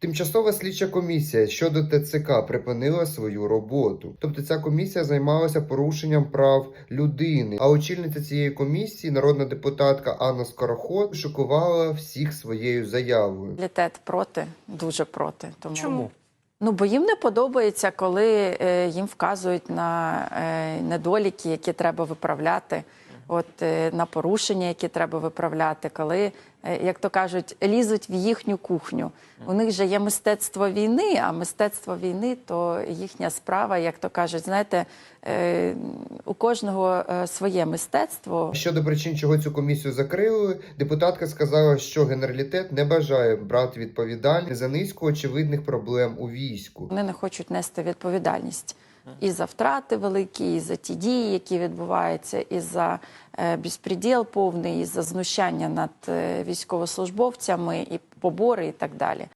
Тимчасова слідча комісія щодо ТЦК припинила свою роботу. Тобто ця комісія займалася порушенням прав людини. А очільниця цієї комісії, народна депутатка Анна Скороход, шокувала всіх своєю заявою. Літет проти, дуже проти. Тому Чому? Ну, бо їм не подобається, коли е, їм вказують на е, недоліки, які треба виправляти, от е, на порушення, які треба виправляти, коли, е, як то кажуть, лізуть в їхню кухню. У них же є мистецтво війни, а мистецтво війни то їхня справа, як то кажуть, знаєте, е, у кожного своє мистецтво. Щодо причин, чого цю комісію закрили, депутатка сказала, що генералітет не бажає брати відповідальність за низку очевидних проблем у війську. Вони не хочуть нести відповідальність і за втрати великі, і за ті дії, які відбуваються, і за е, безпреділ повний, і за знущання над е, військовослужбовцями, і побори, і так далі.